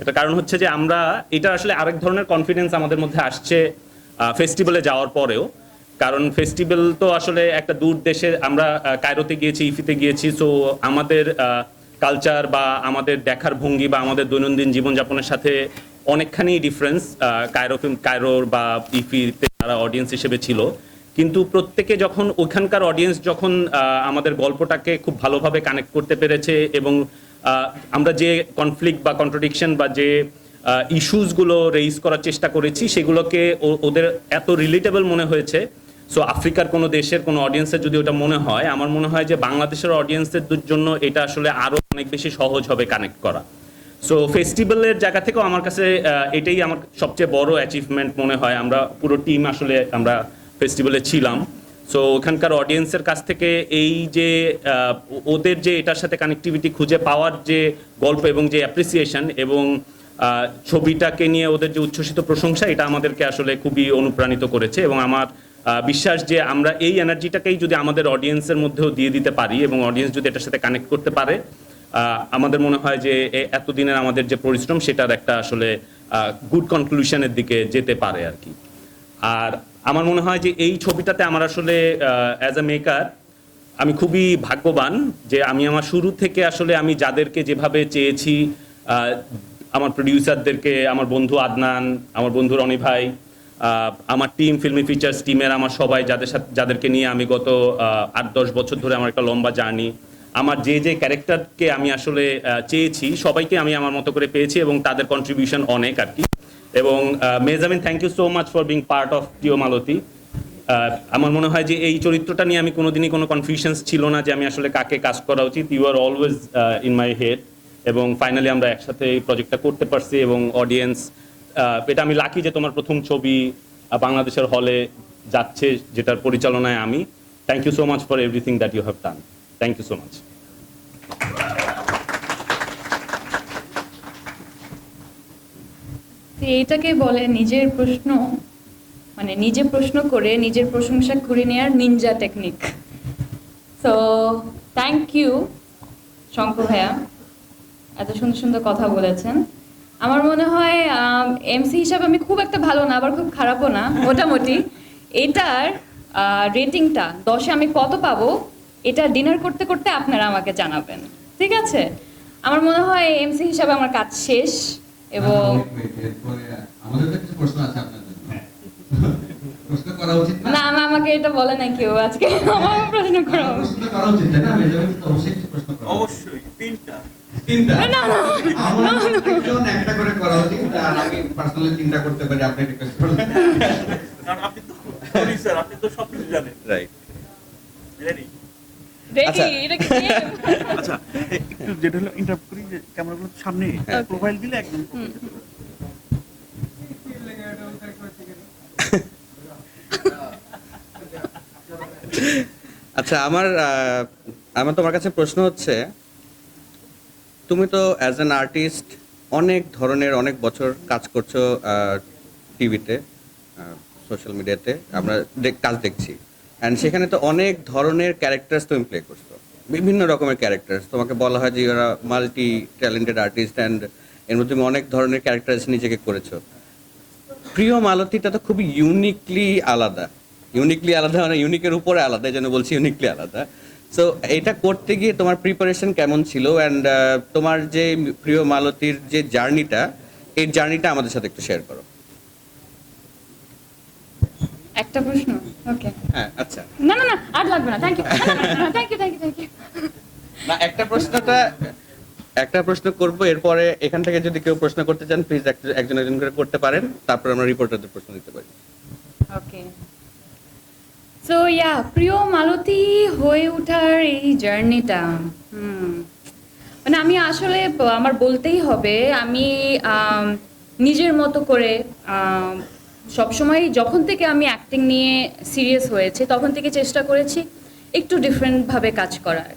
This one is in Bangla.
এটা কারণ হচ্ছে যে আমরা, এটা আসলে আরেক ধরনের কনফিডেন্স আমাদের মধ্যে আসছে ফেস্টিভ্যালে যাওয়ার পরেও। কারণ ফেস্টিভ্যাল তো আসলে একটা দূর দেশে আমরা কায়রোতে গিয়েছি, ইফিতে গিয়েছি সো আমাদের কালচার বা আমাদের দেখার ভঙ্গি বা আমাদের দৈনন্দিন জীবনযাপনের সাথে অনেকখানি ডিফারেন্স কায়রো, কায়রোর বা ইফিতে যারা অডিয়েন্স হিসেবে ছিল। কিন্তু প্রত্যেকে যখন ওখানকার অডিয়েন্স যখন আমাদের গল্পটাকে খুব ভালোভাবে কানেক্ট করতে পেরেছে এবং আমরা যে কনফ্লিক্ট বা কন্ট্রাডিকশন বা যে ইস্যুসগুলো রেইজ করার চেষ্টা করেছি, সেগুলোকে ওদের এত রিলেটেবল মনে হয়েছে। সো আফ্রিকার কোনো দেশের কোনো অডিয়েন্সের যদি ওটা মনে হয়, আমার মনে হয় যে বাংলাদেশের অডিয়েন্সের জন্য এটা আসলে আরও অনেক বেশি সহজ হবে কানেক্ট করা। সো ফেস্টিভ্যালের জায়গা থেকেও আমার কাছে এটাই আমার সবচেয়ে বড় অ্যাচিভমেন্ট মনে হয়। আমরা পুরো টিম আসলে আমরা ফেস্টিভ্যালে ছিলাম। সো ওখানকার অডিয়েন্সের কাছ থেকে এই যে ওদের যে এটার সাথে কানেক্টিভিটি খুঁজে পাওয়ার যে গল্প এবং যে অ্যাপ্রিসিয়েশন এবং ছবিটাকে নিয়ে ওদের যে উচ্ছ্বসিত প্রশংসা, এটা আমাদেরকে আসলে খুবই অনুপ্রাণিত করেছে এবং আমার বিশ্বাস যে আমরা এই এনার্জিটাকেই যদি আমাদের অডিয়েন্সের মধ্যেও দিয়ে দিতে পারি এবং অডিয়েন্স যদি এটার সাথে কানেক্ট করতে পারে আমাদের মনে হয় যে এতদিনের আমাদের যে পরিশ্রম, সেটার একটা আসলে গুড কনক্লুশনের দিকে যেতে পারে আর কি। আর আমার মনে হয় যে এই ছবিটাতে আমার আসলে অ্যাজ আ মেকার আমি খুবই ভাগ্যবান যে আমি আমার শুরু থেকে আসলে আমি যাদেরকে যেভাবে চেয়েছি আমার প্রডিউসারদেরকে আমার বন্ধু আদনান, আমার বন্ধু রনি ভাই আমার টিম ফিল্মি ফিচার্স টিমের আমার সবাই যাদের সাথে, যাদেরকে নিয়ে আমি গত আট, দশ বছর ধরে আমার একটা লম্বা জার্নি, আমার যে যে ক্যারেক্টারকে আমি আসলে চেয়েছি, সবাইকে আমি আমার মতো করে পেয়েছি এবং তাদের কন্ট্রিবিউশন অনেক আর কি। এবং মেজামিন thank you so much for being part of প্রিয় মালতী আমার মনে হয় যে এই চরিত্রটা নিয়ে আমি কোনোদিনই কোনো কনফিউশনস ছিল না যে আমি আসলে কাকে কাজ করা উচিত। You are always in my head এবং ফাইনালি আমরা একসাথে এই প্রজেক্টটা করতে পারছি এবং অডিয়েন্স এটা আমি লাকি যে তোমার প্রথম ছবি বাংলাদেশের হলে যাচ্ছে যেটার পরিচালনায় আমি। Thank you so much for everything that you have done thank you so much এইটাকে বলে নিজের প্রশ্ন মানে নিজে প্রশ্ন করে নিজের প্রশংসা করে নেওয়ার নিনজা টেকনিক তো থ্যাংক ইউ শঙ্কর ভাইয়া, এত সুন্দর সুন্দর কথা বলেছেন। আমার মনে হয় এমসি হিসাবে আমি খুব একটা ভালো না, আবার খুব খারাপও না, মোটামুটি। এটার রেটিংটা দশে আমি কত পাবো, এটা ডিনার করতে করতে আপনারা আমাকে জানাবেন। ঠিক আছে? আমার মনে হয় এমসি হিসাবে আমার কাজ শেষ। এবং কিছু উচিত না? না আমাকে এটা বলে না কেউ আজকে। আমার প্রশ্ন করা প্রশ্ন করা উচিত না? মেজাবিন তো অবশ্যই প্রশ্ন করা অবশ্যই তিনটা। তিনটা? না, না, আমার একজন একটা করে করা উচিত আর আমি পার্সোনালি তিনটা করতে পারি আপনি রিকোয়েস্ট করলেন কারণ আপনি তো প্রডিউসার আপনি তো সবকিছু জানেন। Right ready? আচ্ছা। এটা কি আচ্ছা একটু যেটা হলো করি যে ক্যামেরাগুলো সামনে প্রোফাইল দিলে একদম আচ্ছা আমার আমার তোমার কাছে প্রশ্ন হচ্ছে তুমি তো অ্যাজ অ্যান আর্টিস্ট অনেক ধরনের অনেক বছর কাজ করছ টিভিতে সোশ্যাল মিডিয়াতে আমরা দেখ- কাজ দেখছি। অ্যান্ড সেখানে তো অনেক ধরনের ক্যারেক্টার্স তুমি প্লে করছ। বিভিন্ন রকমের ক্যারেক্টার্স তোমাকে বলা হয় যে ওরা মাল্টি ট্যালেন্টেড আর্টিস্ট অ্যান্ড এর মধ্যে তুমি অনেক ধরনের ক্যারেক্টার্স নিজেকে করেছ। প্রিয় মালতীটা তো খুবই ইউনিকলি আলাদা। ইউনিকলি আলাদা মানে ইউনিকের উপরে আলাদা যেন বলছি ইউনিকলি আলাদা। সো এটা করতে গিয়ে তোমার প্রিপারেশন কেমন ছিল? অ্যান্ড তোমার যে প্রিয় মালতীর যে জার্নিটা এই জার্নিটা আমাদের সাথে একটু শেয়ার করো। একটা প্রশ্ন? ওকে। হ্যাঁ আচ্ছা। না না না আর লাগবে না thank you thank you thank you thank you না একটা প্রশ্নটা একটা প্রশ্ন করব এরপরে এখান থেকে যদি কেউ প্রশ্ন করতে চান প্লিজ একজন একজন করে করতে পারেন তারপর আমরা রিপোর্টারদের প্রশ্ন দিতে পারি। ওকে। সো ইয়া প্রিয় মালতী হয়ে ওঠার এই জার্নিটা হুম। মানে আমি আসলে আমার বলতেই হবে আমি নিজের মতো করে সবসময় যখন থেকে আমি অ্যাক্টিং নিয়ে সিরিয়াস হয়েছে, তখন থেকে চেষ্টা করেছি একটু ডিফারেন্টভাবে কাজ করার।